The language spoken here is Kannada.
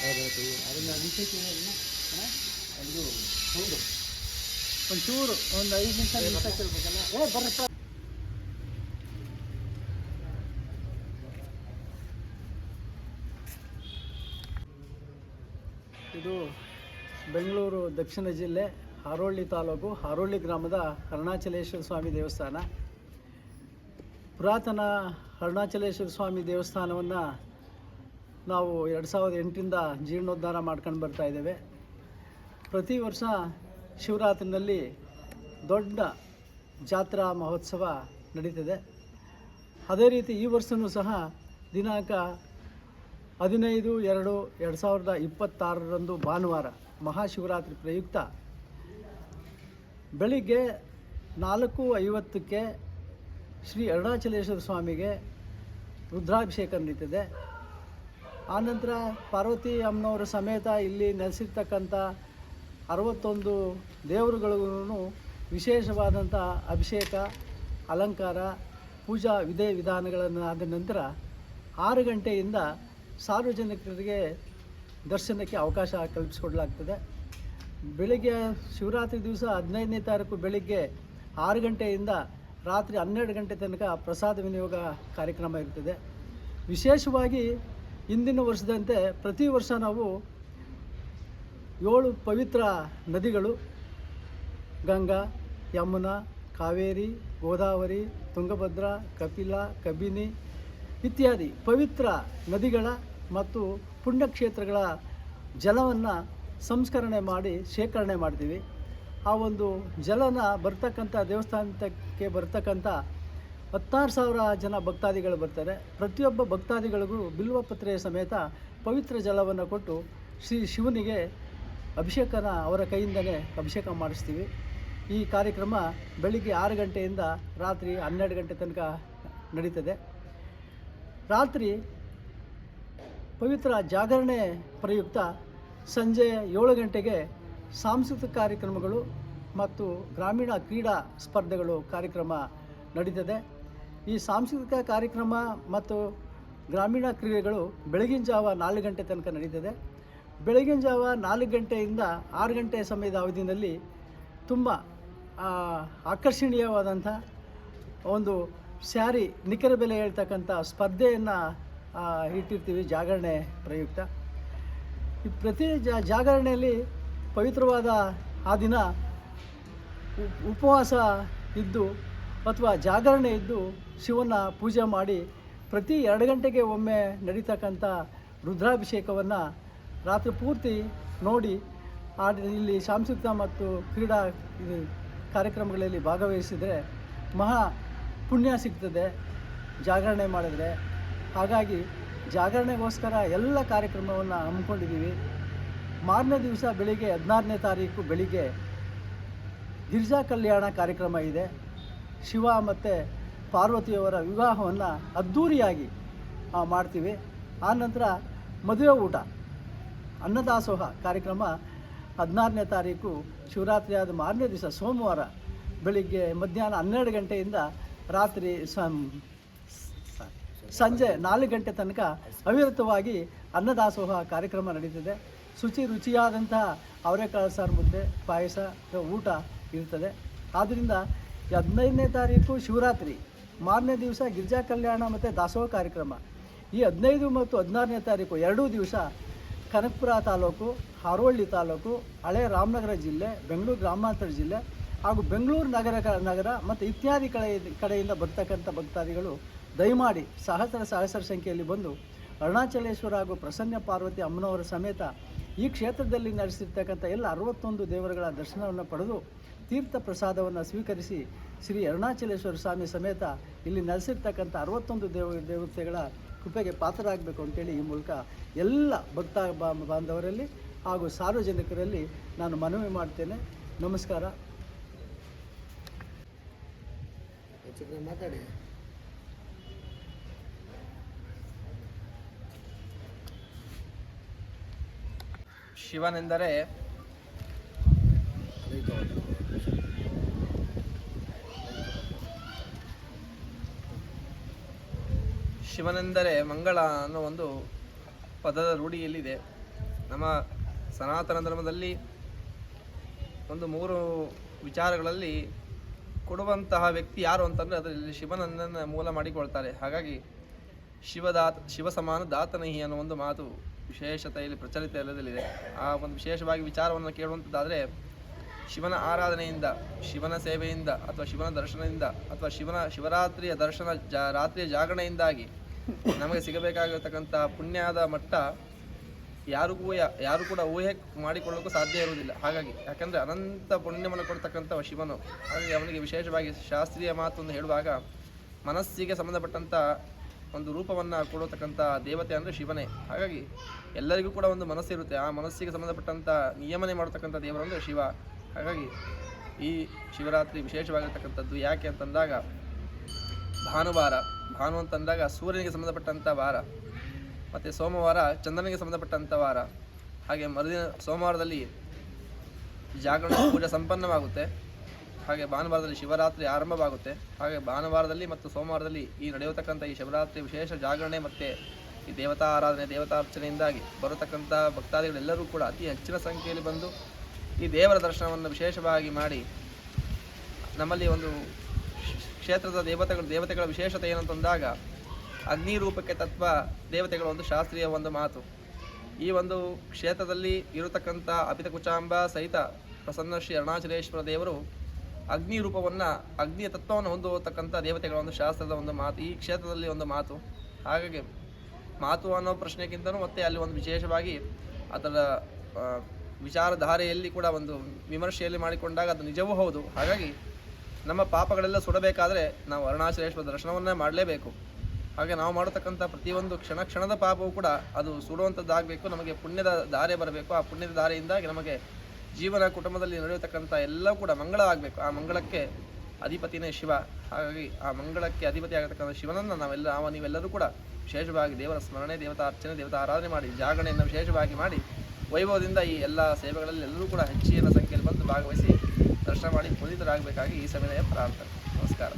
ಹೌದು. ಅದನ್ನು ಅದು ಹೌದು. ಒಂಚೂರು ಒಂದು ಐದು ನಿಮಿಷ ಕೇಳ್ಬೇಕಲ್ಲ ಏ ಬರಪ್ಪ ಇದು ಬೆಂಗಳೂರು ದಕ್ಷಿಣ ಜಿಲ್ಲೆ ಹಾರೋಳ್ಳಿ ತಾಲೂಕು ಹಾರೋಳ್ಳಿ ಗ್ರಾಮದ ಅರುಣಾಚಲೇಶ್ವರ ಸ್ವಾಮಿ ದೇವಸ್ಥಾನ. ಪುರಾತನ ಅರುಣಾಚಲೇಶ್ವರ ಸ್ವಾಮಿ ದೇವಸ್ಥಾನವನ್ನು ನಾವು ಎರಡು ಸಾವಿರದ ಎಂಟರಿಂದ ಜೀರ್ಣೋದ್ಧಾರ ಮಾಡ್ಕೊಂಡು ಬರ್ತಾ ಇದ್ದೇವೆ. ಪ್ರತಿ ವರ್ಷ ಶಿವರಾತ್ರಿನಲ್ಲಿ ದೊಡ್ಡ ಜಾತ್ರಾ ಮಹೋತ್ಸವ ನಡೀತದೆ. ಅದೇ ರೀತಿ ಈ ವರ್ಷವೂ ಸಹ ದಿನಾಂಕ ಹದಿನೈದು ಎರಡು ಎರಡು ಸಾವಿರದ ಇಪ್ಪತ್ತಾರರಂದು ಭಾನುವಾರ ಮಹಾಶಿವರಾತ್ರಿ ಪ್ರಯುಕ್ತ. ಬೆಳಿಗ್ಗೆ ನಾಲ್ಕು ಐವತ್ತಕ್ಕೆ ಶ್ರೀ ಅರುಣಾಚಲೇಶ್ವರ ಸ್ವಾಮಿಗೆ ರುದ್ರಾಭಿಷೇಕ ನಡೀತದೆ. ಆನಂತರ ಪಾರ್ವತಿ ಅಮ್ಮನವರ ಸಮೇತ ಇಲ್ಲಿ ನೆಲೆಸಿರ್ತಕ್ಕಂಥ ಅರವತ್ತೊಂದು ದೇವರುಗಳಿಗೂ ವಿಶೇಷವಾದಂಥ ಅಭಿಷೇಕ, ಅಲಂಕಾರ, ಪೂಜಾ ವಿಧಿ ವಿಧಾನಗಳನ್ನು ಆದ ನಂತರ ಆರು ಗಂಟೆಯಿಂದ ಸಾರ್ವಜನಿಕರಿಗೆ ದರ್ಶನಕ್ಕೆ ಅವಕಾಶ ಕಲ್ಪಿಸಿಕೊಡಲಾಗ್ತದೆ. ಬೆಳಿಗ್ಗೆ ಶಿವರಾತ್ರಿ ದಿವಸ ಹದಿನೈದನೇ ತಾರೀಕು ಬೆಳಿಗ್ಗೆ ಆರು ಗಂಟೆಯಿಂದ ರಾತ್ರಿ ಹನ್ನೆರಡು ಗಂಟೆ ತನಕ ಪ್ರಸಾದ ವಿನಿಯೋಗ ಕಾರ್ಯಕ್ರಮ ಇರ್ತದೆ ವಿಶೇಷವಾಗಿ ಹಿಂದಿನ ವರ್ಷದಂತೆ ಪ್ರತಿ ವರ್ಷ ನಾವು ಏಳು ಪವಿತ್ರ ನದಿಗಳು, ಗಂಗಾ, ಯಮುನಾ, ಕಾವೇರಿ, ಗೋದಾವರಿ, ತುಂಗಭದ್ರಾ, ಕಪಿಲ, ಕಬಿನಿ ಇತ್ಯಾದಿ ಪವಿತ್ರ ನದಿಗಳ ಮತ್ತು ಪುಣ್ಯಕ್ಷೇತ್ರಗಳ ಜಲವನ್ನು ಸಂಸ್ಕರಣೆ ಮಾಡಿ ಶೇಖರಣೆ ಮಾಡ್ತೀವಿ. ಆ ಒಂದು ಜಲನ ಬರ್ತಕ್ಕಂಥ ದೇವಸ್ಥಾನಕ್ಕೆ ಬರ್ತಕ್ಕಂಥ ಹತ್ತಾರು ಸಾವಿರ ಜನ ಭಕ್ತಾದಿಗಳು ಬರ್ತಾರೆ. ಪ್ರತಿಯೊಬ್ಬ ಭಕ್ತಾದಿಗಳಿಗೂ ಬಿಲ್ವಪತ್ರೆಯ ಸಮೇತ ಪವಿತ್ರ ಜಲವನ್ನು ಕೊಟ್ಟು ಶ್ರೀ ಶಿವನಿಗೆ ಅಭಿಷೇಕನ ಅವರ ಕೈಯಿಂದಲೇ ಅಭಿಷೇಕ ಮಾಡಿಸ್ತೀವಿ. ಈ ಕಾರ್ಯಕ್ರಮ ಬೆಳಿಗ್ಗೆ ಆರು ಗಂಟೆಯಿಂದ ರಾತ್ರಿ ಹನ್ನೆರಡು ಗಂಟೆ ತನಕ ನಡೀತದೆ. ರಾತ್ರಿ ಪವಿತ್ರ ಜಾಗರಣೆ ಪ್ರಯುಕ್ತ ಸಂಜೆ ಏಳು ಗಂಟೆಗೆ ಸಾಂಸ್ಕೃತಿಕ ಕಾರ್ಯಕ್ರಮಗಳು ಮತ್ತು ಗ್ರಾಮೀಣ ಕ್ರೀಡಾ ಸ್ಪರ್ಧೆಗಳು ಕಾರ್ಯಕ್ರಮ ನಡೀತದೆ. ಈ ಸಾಂಸ್ಕೃತಿಕ ಕಾರ್ಯಕ್ರಮ ಮತ್ತು ಗ್ರಾಮೀಣ ಕ್ರೀಡೆಗಳು ಬೆಳಗಿನ ಜಾವ ನಾಲ್ಕು ಗಂಟೆ ತನಕ ನಡೀತದೆ. ಬೆಳಗಿನ ಜಾವ ನಾಲ್ಕು ಗಂಟೆಯಿಂದ ಆರು ಗಂಟೆ ಸಮಯದ ಅವಧಿಯಲ್ಲಿ ತುಂಬ ಆಕರ್ಷಣೀಯವಾದಂಥ ಒಂದು ಸ್ಯಾರಿ ನಿಖರ ಬೆಲೆ ಹೇಳ್ತಕ್ಕಂಥ ಸ್ಪರ್ಧೆಯನ್ನು ಇಟ್ಟಿರ್ತೀವಿ ಜಾಗರಣೆ ಪ್ರಯುಕ್ತ. ಈ ಪ್ರತಿ ಜಾಗರಣೆಯಲ್ಲಿ ಪವಿತ್ರವಾದ ಆ ದಿನ ಉಪವಾಸ ಇದ್ದು ಅಥವಾ ಜಾಗರಣೆ ಇದ್ದು ಶಿವನ ಪೂಜೆ ಮಾಡಿ ಪ್ರತಿ ಎರಡು ಗಂಟೆಗೆ ಒಮ್ಮೆ ನಡೀತಕ್ಕಂಥ ರುದ್ರಾಭಿಷೇಕವನ್ನು ರಾತ್ರಿ ಪೂರ್ತಿ ನೋಡಿ, ಆ ಇಲ್ಲಿ ಸಾಂಸ್ಕೃತಿಕ ಮತ್ತು ಕ್ರೀಡಾ ಕಾರ್ಯಕ್ರಮಗಳಲ್ಲಿ ಭಾಗವಹಿಸಿದರೆ ಮಹಾ ಪುಣ್ಯ ಸಿಗ್ತದೆ, ಜಾಗರಣೆ ಮಾಡಿದರೆ. ಹಾಗಾಗಿ ಜಾಗರಣೆಗೋಸ್ಕರ ಎಲ್ಲ ಕಾರ್ಯಕ್ರಮವನ್ನು ಹಮ್ಮಿಕೊಂಡಿದ್ದೀವಿ. ಮಾರನೇ ದಿವಸ ಬೆಳಿಗ್ಗೆ ಹದಿನಾರನೇ ತಾರೀಕು ಬೆಳಿಗ್ಗೆ ಗಿರಿಜಾ ಕಲ್ಯಾಣ ಕಾರ್ಯಕ್ರಮ ಇದೆ. ಶಿವ ಮತ್ತು ಪಾರ್ವತಿಯವರ ವಿವಾಹವನ್ನು ಅದ್ಧೂರಿಯಾಗಿ ಆ, ನಂತರ ಮದುವೆ ಊಟ ಅನ್ನದಾಸೋಹ ಕಾರ್ಯಕ್ರಮ ಹದಿನಾರನೇ ತಾರೀಕು ಶಿವರಾತ್ರಿ ಆದ ಮಾರನೇ ದಿವಸ ಸೋಮವಾರ ಬೆಳಿಗ್ಗೆ ಮಧ್ಯಾಹ್ನ ಹನ್ನೆರಡು ಗಂಟೆಯಿಂದ ರಾತ್ರಿ ಸಂಜೆ ನಾಲ್ಕು ಗಂಟೆ ತನಕ ಅವಿರತವಾಗಿ ಅನ್ನದಾಸೋಹ ಕಾರ್ಯಕ್ರಮ ನಡೀತದೆ. ಶುಚಿ ರುಚಿಯಾದಂತಹ ಅವರೆಕಾಳು ಸಾರು ಮುದ್ದೆ ಪಾಯಸ ಊಟ ಇರ್ತದೆ. ಆದ್ದರಿಂದ ಹದಿನೈದನೇ ತಾರೀಕು ಶಿವರಾತ್ರಿ, ಮಾರನೇ ದಿವಸ ಗಿರಿಜಾ ಕಲ್ಯಾಣ ಮತ್ತು ದಾಸೋಹ ಕಾರ್ಯಕ್ರಮ. ಈ ಹದಿನೈದು ಮತ್ತು ಹದಿನಾರನೇ ತಾರೀಕು ಎರಡೂ ದಿವಸ ಕನಕಪುರ ತಾಲೂಕು, ಹಾರೋಳ್ಳಿ ತಾಲೂಕು, ಹಳೆ ರಾಮನಗರ ಜಿಲ್ಲೆ, ಬೆಂಗಳೂರು ಗ್ರಾಮಾಂತರ ಜಿಲ್ಲೆ ಹಾಗೂ ಬೆಂಗಳೂರು ನಗರ ನಗರ ಮತ್ತು ಇತ್ಯಾದಿ ಕಡೆ, ಕಡೆಯಿಂದ ಬರ್ತಕ್ಕಂಥ ಭಕ್ತಾದಿಗಳು ದಯಮಾಡಿ ಸಹಸ್ರ ಸಹಸ್ರ ಸಂಖ್ಯೆಯಲ್ಲಿ ಬಂದು ಅರುಣಾಚಲೇಶ್ವರ ಹಾಗೂ ಪ್ರಸನ್ನ ಪಾರ್ವತಿ ಅಮ್ಮನವರ ಸಮೇತ ಈ ಕ್ಷೇತ್ರದಲ್ಲಿ ನಡೆಸಿರ್ತಕ್ಕಂಥ ಎಲ್ಲ ಅರವತ್ತೊಂದು ದೇವರುಗಳ ದರ್ಶನವನ್ನು ಪಡೆದು ತೀರ್ಥ ಪ್ರಸಾದವನ್ನು ಸ್ವೀಕರಿಸಿ ಶ್ರೀ ಅರುಣಾಚಲೇಶ್ವರ ಸ್ವಾಮಿ ಸಮೇತ ಇಲ್ಲಿ ನೆಲೆಸಿರ್ತಕ್ಕಂಥ ಅರವತ್ತೊಂದು ದೇವ ದೇವತೆಗಳ ಕೃಪೆಗೆ ಪಾತ್ರರಾಗಬೇಕು ಅಂತೇಳಿ ಈ ಮೂಲಕ ಎಲ್ಲ ಭಕ್ತ ಬಾ- ಬಾಂಧವರಲ್ಲಿ ಹಾಗೂ ಸಾರ್ವಜನಿಕರಲ್ಲಿ ನಾನು ಮನವಿ ಮಾಡ್ತೇನೆ. ನಮಸ್ಕಾರ. ಮಾತಾಡಿ. ಶಿವನೆಂದರೆ ಶಿವನೆಂದರೆ ಮಂಗಳ ಅನ್ನೋ ಒಂದು ಪದದ ರೂಢಿಯಲ್ಲಿದೆ. ನಮ್ಮ ಸನಾತನ ಧರ್ಮದಲ್ಲಿ ಒಂದು ಮೂರು ವಿಚಾರಗಳಲ್ಲಿ ಕೊಡುವಂತಹ ವ್ಯಕ್ತಿ ಯಾರು ಅಂತಂದರೆ ಅದರಲ್ಲಿ ಶಿವನನ್ನು ಮೂಲ ಮಾಡಿಕೊಳ್ತಾರೆ. ಹಾಗಾಗಿ ಶಿವದಾತ ಶಿವ ಸಮಾನ ದಾತನಹಿ ಅನ್ನೋ ಒಂದು ಮಾತು ವಿಶೇಷತೆಯಲ್ಲಿ ಪ್ರಚಲಿತ ಎಲ್ಲದಲ್ಲಿದೆ ಆ ಒಂದು ವಿಶೇಷವಾಗಿ ವಿಚಾರವನ್ನು ಕೇಳುವಂಥದ್ದಾದರೆ ಶಿವನ ಆರಾಧನೆಯಿಂದ, ಶಿವನ ಸೇವೆಯಿಂದ ಅಥವಾ ಶಿವನ ದರ್ಶನದಿಂದ ಅಥವಾ ಶಿವನ ಶಿವರಾತ್ರಿಯ ದರ್ಶನ ಜಾ, ರಾತ್ರಿಯ ಜಾಗರಣೆಯಿಂದಾಗಿ ನಮಗೆ ಸಿಗಬೇಕಾಗಿರ್ತಕ್ಕಂಥ ಪುಣ್ಯದ ಮಟ್ಟ ಯಾರಿಗೂ ಯಾರು ಕೂಡ ಊಹೆ ಮಾಡಿಕೊಳ್ಳೋಕ್ಕೂ ಸಾಧ್ಯ ಇರುವುದಿಲ್ಲ. ಹಾಗಾಗಿ, ಯಾಕಂದರೆ ಅನಂತ ಪುಣ್ಯವನ್ನು ಕೊಡ್ತಕ್ಕಂಥ ಶಿವನು, ಹಾಗಾಗಿ ಅವನಿಗೆ ವಿಶೇಷವಾಗಿ ಶಾಸ್ತ್ರೀಯ ಮಾತನ್ನು ಹೇಳುವಾಗ ಮನಸ್ಸಿಗೆ ಸಂಬಂಧಪಟ್ಟಂಥ ಒಂದು ರೂಪವನ್ನು ಕೊಡತಕ್ಕಂಥ ದೇವತೆ ಅಂದರೆ ಶಿವನೇ. ಹಾಗಾಗಿ ಎಲ್ಲರಿಗೂ ಕೂಡ ಒಂದು ಮನಸ್ಸಿರುತ್ತೆ. ಆ ಮನಸ್ಸಿಗೆ ಸಂಬಂಧಪಟ್ಟಂಥ ನಿಯಮನೆ ಮಾಡತಕ್ಕಂಥ ದೇವರು ಅಂದರೆ ಶಿವ. ಹಾಗಾಗಿ ಈ ಶಿವರಾತ್ರಿ ವಿಶೇಷವಾಗಿರ್ತಕ್ಕಂಥದ್ದು ಯಾಕೆ ಅಂತಂದಾಗ ಭಾನುವಾರ ಭಾನು ಅಂತಂದಾಗ ಸೂರ್ಯನಿಗೆ ಸಂಬಂಧಪಟ್ಟಂಥ ವಾರ, ಮತ್ತು ಸೋಮವಾರ ಚಂದ್ರನಿಗೆ ಸಂಬಂಧಪಟ್ಟಂಥ ವಾರ. ಹಾಗೆ ಮರುದಿನ ಸೋಮವಾರದಲ್ಲಿ ಜಾಗರಣ ಪೂಜೆ ಸಂಪನ್ನವಾಗುತ್ತೆ. ಹಾಗೆ ಭಾನುವಾರದಲ್ಲಿ ಶಿವರಾತ್ರಿ ಆರಂಭವಾಗುತ್ತೆ. ಹಾಗೆ ಭಾನುವಾರದಲ್ಲಿ ಮತ್ತು ಸೋಮವಾರದಲ್ಲಿ ಈ ನಡೆಯತಕ್ಕಂಥ ಈ ಶಿವರಾತ್ರಿ ವಿಶೇಷ ಜಾಗರಣೆ ಮತ್ತು ಈ ದೇವತಾ ಆರಾಧನೆ, ದೇವತಾ ಅರ್ಚನೆಯಿಂದಾಗಿ ಬರತಕ್ಕಂಥ ಭಕ್ತಾದಿಗಳೆಲ್ಲರೂ ಕೂಡ ಅತಿ ಹೆಚ್ಚಿನ ಸಂಖ್ಯೆಯಲ್ಲಿ ಬಂದು ಈ ದೇವರ ದರ್ಶನವನ್ನು ವಿಶೇಷವಾಗಿ ಮಾಡಿ ನಮ್ಮಲ್ಲಿ ಒಂದು ಕ್ಷೇತ್ರದ ದೇವತೆಗಳು ದೇವತೆಗಳ ವಿಶೇಷತೆ ಏನಂತಂದಾಗ ಅಗ್ನಿ ರೂಪಕ್ಕೆ ತತ್ವ ದೇವತೆಗಳ ಒಂದು ಶಾಸ್ತ್ರೀಯ ಒಂದು ಮಾತು. ಈ ಒಂದು ಕ್ಷೇತ್ರದಲ್ಲಿ ಇರತಕ್ಕಂಥ ಅಪಿತ ಕುಚಾಂಬ ಸಹಿತ ಪ್ರಸನ್ನ ಶ್ರೀ ಅರುಣಾಚಲೇಶ್ವರ ದೇವರು ಅಗ್ನಿ ರೂಪವನ್ನು ಅಗ್ನಿಯ ತತ್ವವನ್ನು ಹೊಂದುವತಕ್ಕಂಥ ದೇವತೆಗಳ ಒಂದು ಶಾಸ್ತ್ರದ ಒಂದು ಮಾತು, ಈ ಕ್ಷೇತ್ರದಲ್ಲಿ ಒಂದು ಮಾತು. ಹಾಗಾಗಿ ಮಾತು ಅನ್ನೋ ಪ್ರಶ್ನೆಗಿಂತನೂ ಮತ್ತೆ ಅಲ್ಲಿ ಒಂದು ವಿಶೇಷವಾಗಿ ಅದರ ವಿಚಾರಧಾರೆಯಲ್ಲಿ ಕೂಡ ಒಂದು ವಿಮರ್ಶೆಯಲ್ಲಿ ಮಾಡಿಕೊಂಡಾಗ ಅದು ನಿಜವೂ ಹೌದು. ಹಾಗಾಗಿ ನಮ್ಮ ಪಾಪಗಳೆಲ್ಲ ಸುಡಬೇಕಾದ್ರೆ ನಾವು ಅರುಣಾಚಲೇಶ್ವರ ದರ್ಶನವನ್ನೇ ಮಾಡಲೇಬೇಕು. ಹಾಗೆ ನಾವು ಮಾಡತಕ್ಕಂಥ ಪ್ರತಿಯೊಂದು ಕ್ಷಣ ಕ್ಷಣದ ಪಾಪವು ಕೂಡ ಅದು ಸುಡುವಂಥದ್ದಾಗಬೇಕು, ನಮಗೆ ಪುಣ್ಯದ ದಾರೆ ಬರಬೇಕು. ಆ ಪುಣ್ಯದ ದಾರೆಯಿಂದಾಗಿ ನಮಗೆ ಜೀವನ ಕುಟುಂಬದಲ್ಲಿ ನಡೆಯತಕ್ಕಂಥ ಎಲ್ಲ ಕೂಡ ಮಂಗಳ ಆಗಬೇಕು. ಆ ಮಂಗಳಕ್ಕೆ ಅಧಿಪತಿನೇ ಶಿವ. ಹಾಗಾಗಿ ಆ ಮಂಗಳಕ್ಕೆ ಅಧಿಪತಿ ಆಗತಕ್ಕಂಥ ಶಿವನನ್ನು ನಾವೆಲ್ಲ ನಾವು ನೀವೆಲ್ಲರೂ ಕೂಡ ವಿಶೇಷವಾಗಿ ದೇವರ ಸ್ಮರಣೆ, ದೇವತಾ ಅರ್ಚನೆ, ದೇವತಾ ಆರಾಧನೆ ಮಾಡಿ, ಜಾಗರಣೆಯನ್ನು ವಿಶೇಷವಾಗಿ ಮಾಡಿ, ವೈಭವದಿಂದ ಈ ಎಲ್ಲ ಸೇವೆಗಳಲ್ಲಿ ಎಲ್ಲರೂ ಕೂಡ ಹೆಚ್ಚಿನ ಸಂಖ್ಯೆಯಲ್ಲಿ ಬಂದು ಭಾಗವಹಿಸಿ ದರ್ಶನ ಮಾಡಿ ಪುನೀತರಾಗಬೇಕಾಗಿ ಈ ಸಮಯ ಪ್ರಾರ್ಥನೆ ನಮಸ್ಕಾರ.